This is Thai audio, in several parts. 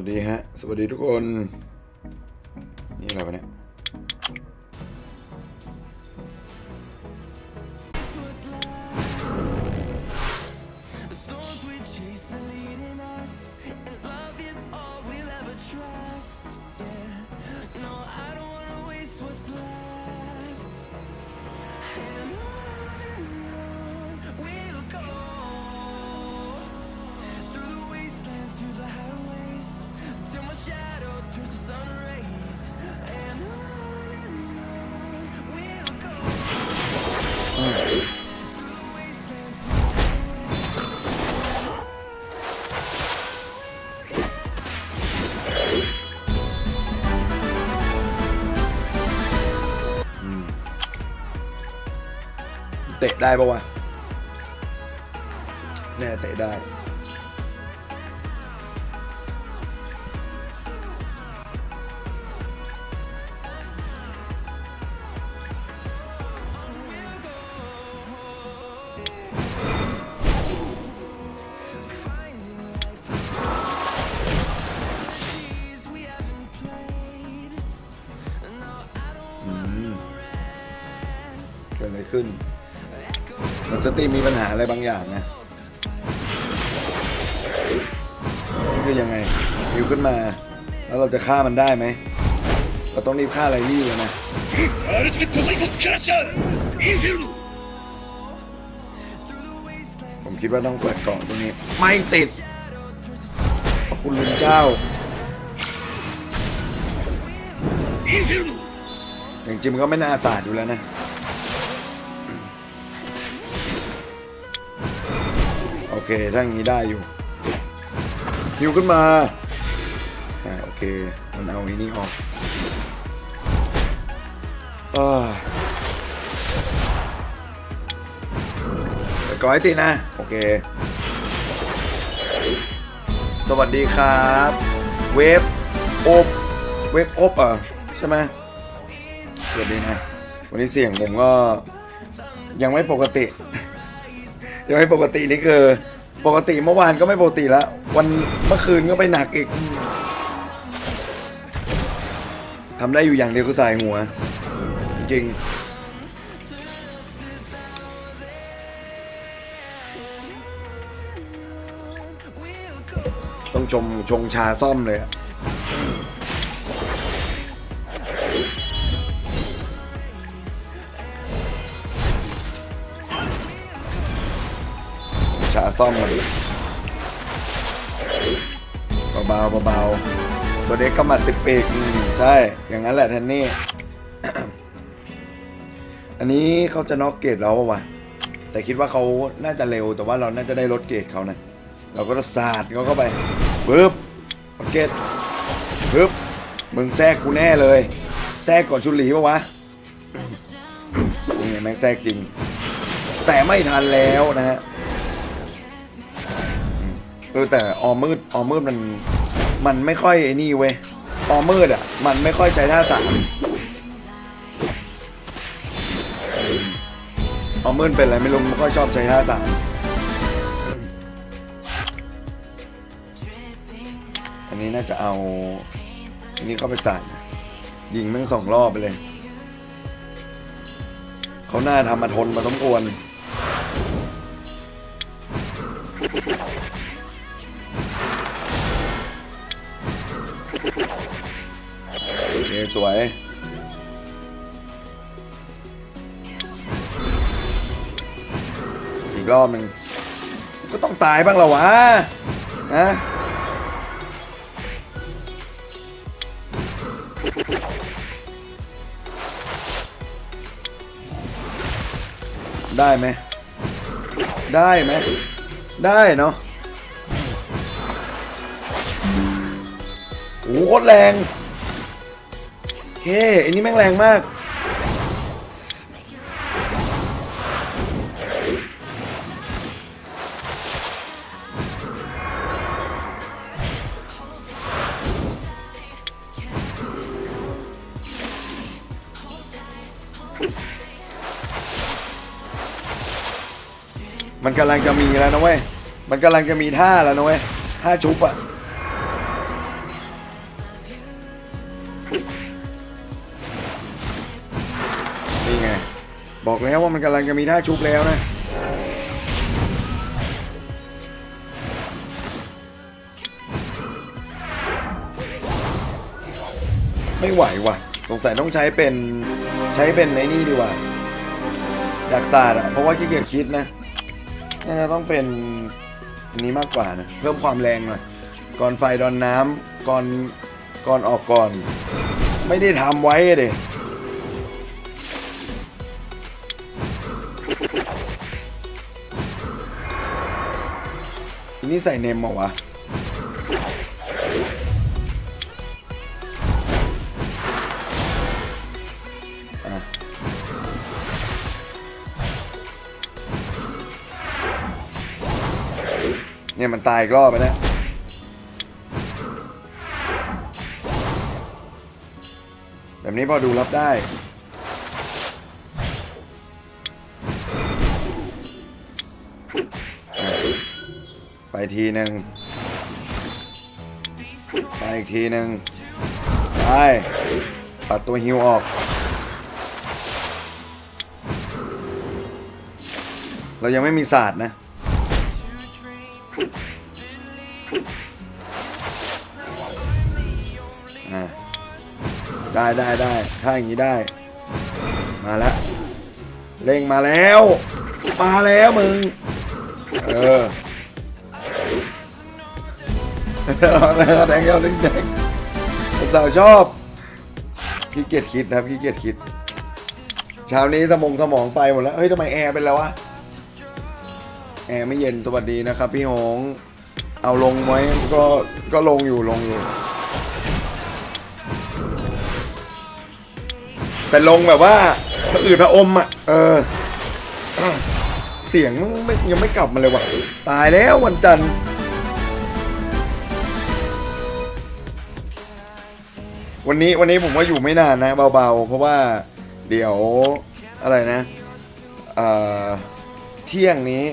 วัสดีฮะ สวัสดีทุกคน นี่อะไรวะเนี่ย ได้ปะวะแน่เตะได้เกิดอะไรขึ้น มันสตรีมมีปัญหาอะไรบางอย่างนะนี่คือยังไงหิวขึ้นมา แล้วเราจะฆ่ามันได้ไหมเราต้องรีบฆ่าอะไรนี่เลยนะผมคิดว่าต้องเปิดกล่องตรงนี้ ไม่ติดขอบคุณลุงเจ้าอย่างจริงมันก็ไม่น่าสาดอยู่แล้วนะ เคถ้าอย่างนี้ได้อยู่ยิวขึ้นมาอ่าโอเค มันเอาอันนี้ออกอไปก่อนให้ตินะ โอเค สวัสดีครับ เวฟอบเวฟอบอะใช่ไหมสวัสดีนะ วันนี้เสียงผมก็ ยังไม่ปกติ ยังไม่ปกตินี่คือ ปกติเมื่อวานก็ไม่ปกติแล้ว วันเมื่อคืนก็ไปหนักอีกทำได้อยู่อย่างเดียวคือใส่หัว จริงต้องชมชงชาซ่อมเลยอะ ซ่อมมันเบาๆเบาๆตัวเด็กก็หมัดสิบปีกใช่ อย่างนั้นแหละแทนนี่ อันนี้เขาจะน็อกเกตเราปะวะแต่คิดว่าเขาน่าจะเร็ว แต่ว่าเราน่าจะได้ลดเกตเขานะ เราก็จะสาดเขาเข้าไปปึ๊บน็อกเกตปึ๊บมึงแทรกกูแน่เลย แทรกก่อนชุนหลีปะวะนี่แม่งแทรกจริง แต่ไม่ทันแล้วนะฮะ ออแต่ออมืดออมืดมันมันไม่ค่อยไอ้นี่เว้ยออมืดอะ มันไม่ค่อยใช้ท่าสามออมืดเป็นอะไรไม่รู้ไม่ค่อยชอบใช้ท่าสามอันนี้น่าจะเอาอันนี้เข้าไปใส่ยิงแม่งสองรอบไปเลย เขาหน้าทำมาทนมาสมควร สวยอีกรอบหนึ่งก็ต้องตายบ้างแล้ววะนะได้ไหม ได้ไหม ได้เนาะโอ้โหโคตรแรง เคอันนี้แม่งแรงมาก มันกำลังจะมีแล้วนะเว้ย มันกำลังจะมีท่าแล้วนะเว้ย ท่าชุบอะ บอกแล้วว่ามันกำลังจะมีท่าชุบแล้วนะ ไม่ไหวว่ะ สงสัยต้องใช้เป็นใช้เป็นในนี่ดีกว่าอยากศาสตร์อะเพราะว่าขี้เกียจคิดนะน่าจะต้องเป็นอันนี้มากกว่านะ เพิ่มความแรงหน่อยก่อนไฟดอนน้ำก่อนก่อนออกก่อน ไม่ได้ทำไว้เด็ นี่ใส่เนมเหรอวะเนี่ยมันตายอีกรอบไปแล้วแบบนี้พอดูรับได้ ทีหนึ่งไปอีกทีหนึ่งไปปัดตัวฮิวออก เรายังไม่มีศาสตร์นะอะได้ได้ได้ ถ้าอย่างนี้ได้ มาแล้วเร่งมาแล้ว มาแล้วมึง เออ แดงแก้วแดงสาวชอบขี้เกียจคิดนะครับขี้เกียจคิดเช้านี้สมองสมองไปหมดแล้วเฮ้ยทำไมแอร์เป็นแล้ววะแอร์ไม่เย็นสวัสดีนะครับ พี่หงเอาลงไหมก็ก็ลงอยู่ลงอยู่แต่ลงแบบว่าอืดพระอมอะเออเสียงไม่ยังไม่กลับมาเลยว่ะตายแล้ววันจันทร์ วันนี้วันนี้ผมว่าอยู่ไม่นานนะเบาๆ เพราะว่าเดี๋ยวอะไรนะเอ่อเที่ยงนี้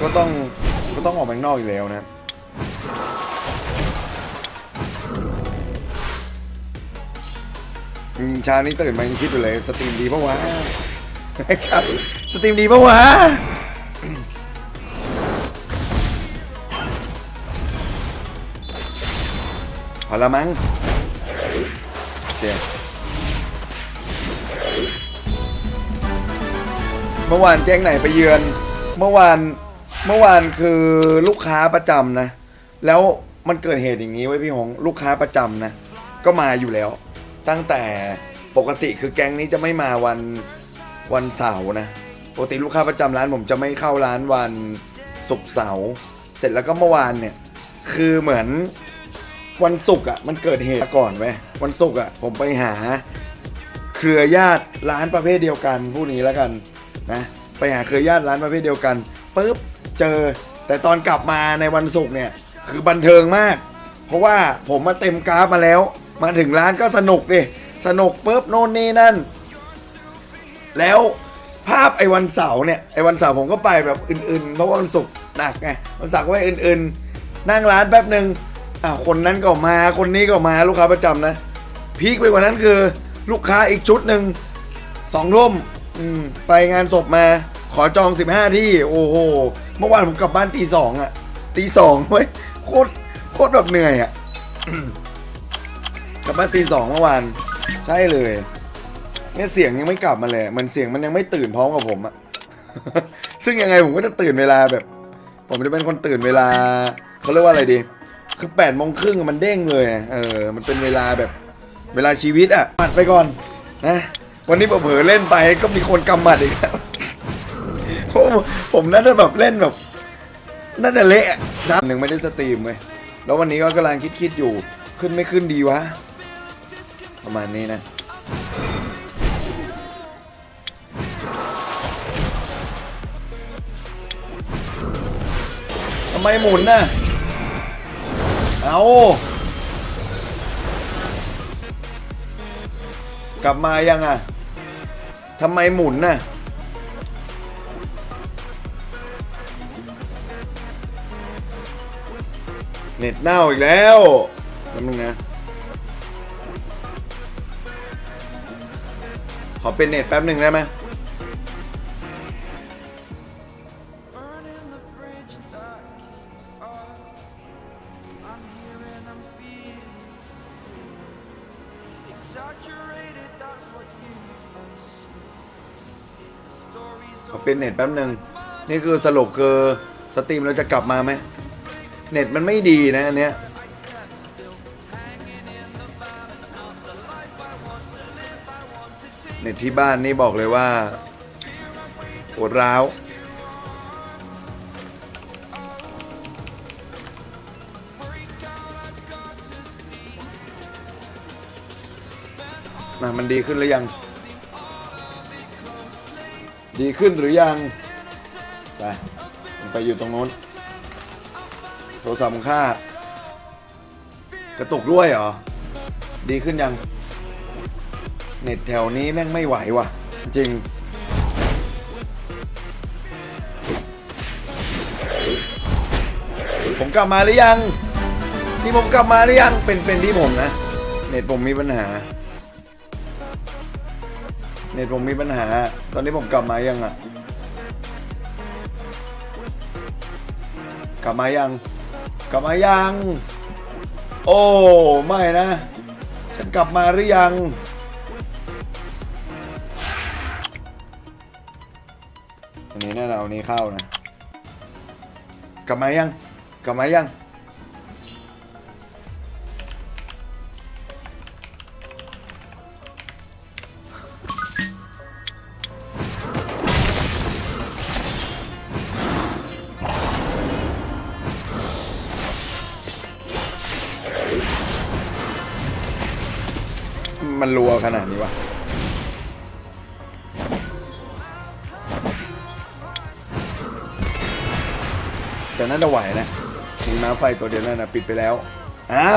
ก็ต้องก็ต้องออกไปข้างนอกอีกแล้วนะเช้านี้ตื่นมายังคิดอยู่เลย สตรีมดีปะวะเช้าสตรีมดีปะวะพอละมั้ง เคเมื่อวานแจ้งไหนไปเยือน เมื่อวานเมื่อวานคือลูกค้าประจำนะ แล้วมันเกิดเหตุอย่างนี้ไว้ยพี่หงลูกค้าประจำนะ ก็มาอยู่แล้ว ตั้งแต่ปกติคือแก๊งนี้จะไม่มาวันวันเสาร์นะปกติลูกค้าประจำร้านผมจะไม่เข้าร้านวันศุกร์เสาร์เสร็จแล้วก็เมื่อวานเนี่ย คือเหมือน วันศุกร์อะมันเกิดเหตุก่อนไว้วันศุกร์อะผมไปหา เครือญาติร้านประเภทเดียวกันผู้นี้แล้วกันนะไปหาเครือญาติร้านประเภทเดียวกันปุ๊บเจอแต่ตอนกลับมาในวันศุกร์เนี่ยคือบันเทิงมาก เพราะว่าผมมาเต็มกราฟมาแล้ว มาถึงร้านก็สนุกดิสนุกปุ๊บโน่นนี่นั่น แล้วภาพไอ้วันเสาร์เนี่ยไอ้วันเสาร์ผมก็ไปแบบอื่นๆเพราะว่าวันศุกร์หนักไงวันเสาร์ก็ไปอื่นๆ นั่งร้านแป๊บหนึ่ง อ่าคนนั้นก็มาคนนี้ก็มาลูกค้าประจำนะพีคไปกว่านั้นคือลูกค้าอีกชุดหนึ่งสองทุ่มไปงานศพมา ขอจอง 15 ที่ โอ้โห เมื่อวานผมกลับบ้านตีสองอะตีสองเว้ยโคตรโคตรแบบเหนื่อยอะกลับบ้านตีสองเมื่อวาน ใช่เลยเนี่ยเสียงยังไม่กลับมาเลยเหมันเสียงมันยังไม่ตื่นพร้อมกับผมอะซึ่งยังไงผมก็จะตื่นเวลาแบบ ผมจะเป็นคนตื่นเวลาเขาเรียกว่าอะไรดี คือแปดโมงครึ่งมันเด้งเลยอะเออ มันเป็นเวลาแบบเวลาชีวิตอะหมัดไปก่อนนะ วันนี้เผลอเล่นไปก็มีคนกำหมัดอีกแล้วผมผมน่าจะแบบเล่นแบบน่าจะเละอะนะหนึ่งไม่ได้สตรีมเลยแล้ววันนี้ก็กำลังคิดๆอยู่ ขึ้นไม่ขึ้นดีวะ ประมาณนี้นะทำไมหมุนน่ะ เอกลับมายังอะทำไมหมุนน่ะเน็ตเน่าอีกแล้วแป๊บนึงนะ ขอเป็นเน็ตแป๊บหนึ่งได้ไหม เป็นเน็ตแป๊บหนึ่งนี่คือสรุปคือสตรีมเราจะกลับมาไหมเน็ตมันไม่ดีนะอันเนี้ยเน็ตที่บ้านนี่บอกเลยว่าปวดร้าวมามันดีขึ้นหรือยัง ดีขึ้นหรือยัง ไปไปอยู่ตรงนู้น โทรศัพท์ของข้ากระตุกด้วยเหรอ ดีขึ้นยัง เน็ตแถวนี้แม่งไม่ไหวว่ะ จริง ผมกลับมาหรือยัง ที่ผมกลับมาหรือยัง เป็นเป็นที่ผมนะ เน็ตผมมีปัญหา เน็ตผมมีปัญหา ตอนนี้ผมกลับมายังอะ กลับมายัง กลับมายัง โอ้ไม่นะ ฉันกลับมาหรือยัง อันนี้แน่นอนนนี้เข้านะ กลับมายัง กลับมายัง มันรัวขนาดนี้วะแต่น่าจะไหวนะมีน้าไฟตัวเดียวนั่นนะปิดไปแล้วอ้าว